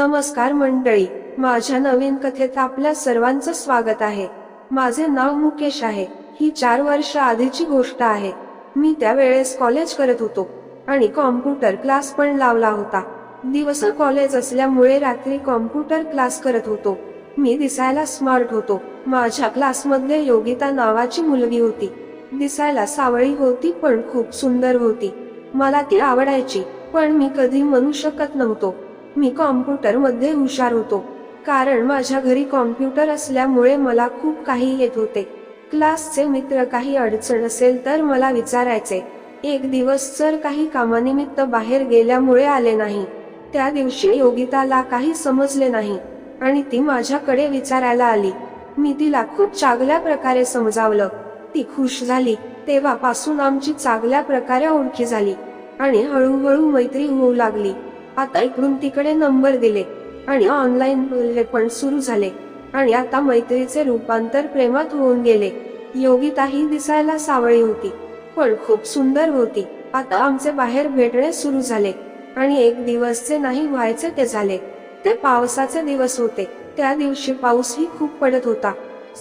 नमस्कार मंडळी माझ्या नवीन कथेत आपल्या सर्वांचं स्वागत आहे. माझे नाव मुकेश आहे ही चार वर्ष आधीची गोष्ट आहे. मी त्यावेळेस कॉलेज करत होतो आणि कॉम्प्युटर क्लास पण लावला होता. दिवस कॉलेज असल्यामुळे रात्री कॉम्प्युटर क्लास करत होतो. मी दिसायला स्मार्ट होतो. माझ्या क्लासमध्ये योगिता नावाची मुलगी होती. दिसायला सावळी होती पण खूप सुंदर होती. मला ती आवडायची पण मी कधी म्हणू शकत नव्हतो. मी कॉम्प्युटरमध्ये हुशार होतो. कारण माझ्या घरी कॉम्प्युटर असल्यामुळे मला खूप काही येत होते. क्लासचे मित्र काही अडचण असेल तर मला विचारायचे. एक दिवस सर काही कामानिमित्त बाहेर गेल्यामुळे आले नाही. त्या दिवशी योगिताला काही समजले नाही. आणि ती माझ्याकडे विचारायला आली. मी तिला खूप चांगल्या प्रकारे समजावलं. ती खुश झाली. तेव्हापासून आमची चांगल्या प्रकारे ओळखी झाली. आणि हळूहळू मैत्री होऊ लागली. आता इकडून तिकडे नंबर दिले आणि ऑनलाईन बोलले पण सुरू झाले. आणि आता मैत्रीचे रूपांतर प्रेमात होऊन गेले. योगिता ही दिसायला सावळी होती पण खूप सुंदर होती. आता आमचे बाहेर भेटणे सुरू झाले आणि एक दिवसचे नाही व्हायचे ते झाले. ते पावसाचे दिवस होते. त्या दिवशी पाऊसही खूप पडत होता.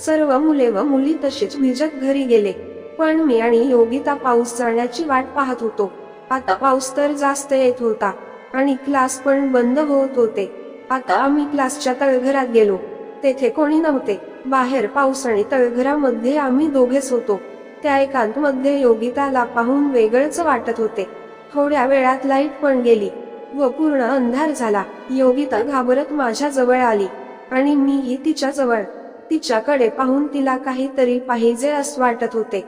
सर्व मुले व मुली तशीच भिजत घरी गेले. पण मी आणि योगिता पाऊस जाण्याची वाट पाहत होतो. आता पाऊस तर जास्त येत होता. आणि क्लास पण बंद होत होते. आता आम्ही क्लासच्या तळघरात गेलो. तेथे कोणी नव्हते. बाहेर पाऊस आणि तळघरामध्ये आम्ही दोघेच होतो. त्या एकांतमध्ये योगिताला पाहून वेगळंच वाटत होते. थोड्या वेळात लाइट पण गेली व पूर्ण अंधार झाला. योगिता घाबरत माझ्या जवळ आली आणि मीही तिच्या जवळ. तिच्याकडे पाहून तिला काहीतरी पाहिजे असं वाटत होते.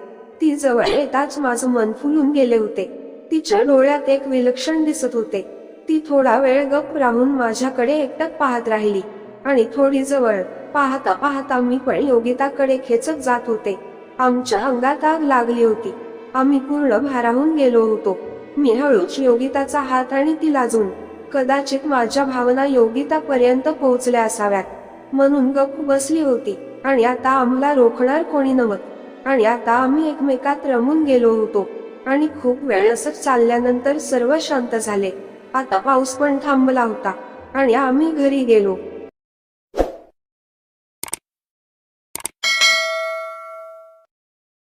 ती जवळ येताच माझं मन फुलून गेले होते. तिच्या डोळ्यात एक विलक्षण दिसत होते. ती थोडा वेळ गप राहून माझ्याकडे एकटक पाहत राहिली आणि थोडी जवळ पाहता पाहता मी पण योगिताकडे खेचत जात होते. आमच्या अंगात आग लागली होती. आम्ही पूर्ण भाराहून गेलो होतो. मी हळूच योगिताचा हात आणि ती लाजून कदाचित माझ्या भावना योगितापर्यंत पोहोचल्या असाव्यात. म्हणून गप बसली होती आणि आता आम्हाला रोखणार कोणी नव्हत. आणि आता आम्ही एकमेकात रमून गेलो होतो. आणि खूप वेळ असंच चालल्यानंतर सर्व शांत झाले. आता पाऊस पण थांबला होता आणि आम्ही घरी गेलो.